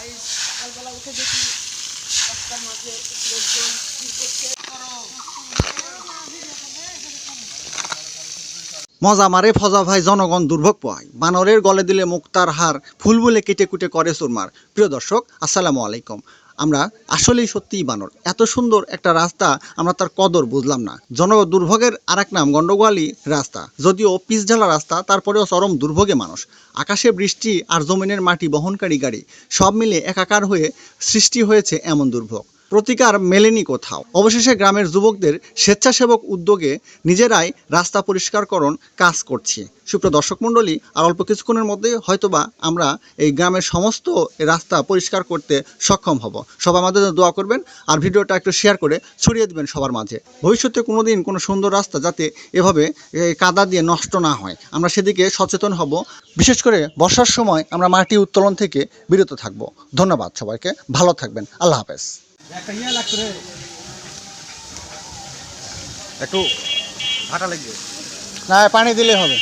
সকালবেলা উঠে দেখি লোকজন মজা মারে ফজা ভাই জনগণ দুর্ভোগ পায়। বানরের গলে দিলে মুক্তার হার ফুলবুলে কেটে কুটে করে সুরমার। প্রিয় দর্শক, আসসালামু আলাইকুম। আমরা আসলেই সত্যিই বানর। এত সুন্দর একটা রাস্তা আমরা তার কদর বুঝলাম না। জন দুর্ভোগের আর এক নাম গন্ডগোয়ালি রাস্তা। যদিও পিচঢালা রাস্তা, তারপরেও চরম দুর্ভোগে মানুষ। আকাশে বৃষ্টি আর জমিনের মাটি বহনকারী গাড়ি, সব মিলে একাকার হয়ে সৃষ্টি হয়েছে এমন দুর্ভোগ। প্রতিকার মেলেনি কোথাও। অবশেষে গ্রামের যুবকদের স্বেচ্ছাসেবক উদ্যোগে নিজেরাই রাস্তা পরিষ্কারকরণ কাজ করছি। সুপ্রিয় দর্শক মণ্ডলী, আর অল্প কিছুক্ষণের মধ্যে হয়তোবা আমরা এই গ্রামের সমস্ত রাস্তা পরিষ্কার করতে সক্ষম হব। সবাই আমাদের দোয়া করবেন, আর ভিডিওটা একটু শেয়ার করে ছড়িয়ে দেবেন সবার মাঝে। ভবিষ্যতে কোনো দিন কোনো সুন্দর রাস্তা যাতে এভাবে কাদা দিয়ে নষ্ট না হয়। আমরা সেদিকে সচেতন হব। বিশেষ করে বর্ষার সময় আমরা মাটি উত্তোলন থেকে বিরত থাকব। ধন্যবাদ সবাইকে। ভালো থাকবেন। আল্লাহ হাফেজ। একটা ইয়ে লাগতো রে একটু ফাটা লাগবে না পানি দিলে হবে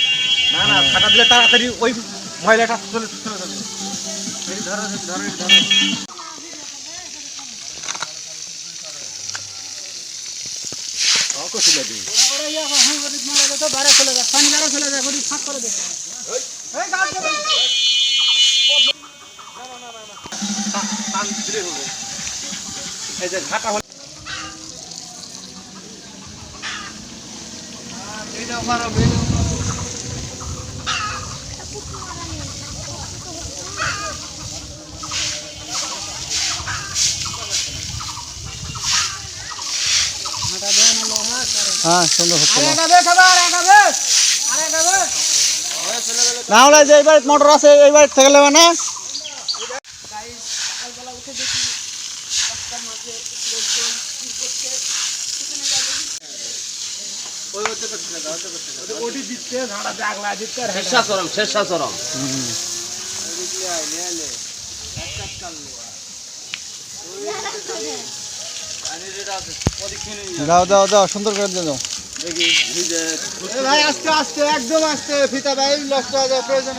না না ফাটা দিলে তাড়াতাড়ি ওই ময়লাটা চলে চলে যাবে ধরো ধরো ধরো ওরা ইয়া হ্যাঁ গরিব মারা যেত বাইরে চলে যায় পানি বাইরে চলে যায় গরিব ফাঁক করে দেখে এই গাছ দেবে টান দিলে হবে এই যে ঘাটা হলো হ্যাঁ সুন্দর হচ্ছে। আরে গাবে খাবার আরে গাবে আরে গাবে না হলে যে এইবার মোটর আছে এইবার থেকে নেবে না। রাস্তার মাঝে লোকজন করছে। সেখানে যাবে শেষাচরম শেষাচরম দাও দাও দাও সুন্দর করে দিয়ে দাও। ভাই আস্তে আস্তে একদম আস্তে ফিতা ভাই লস প্রয়োজন।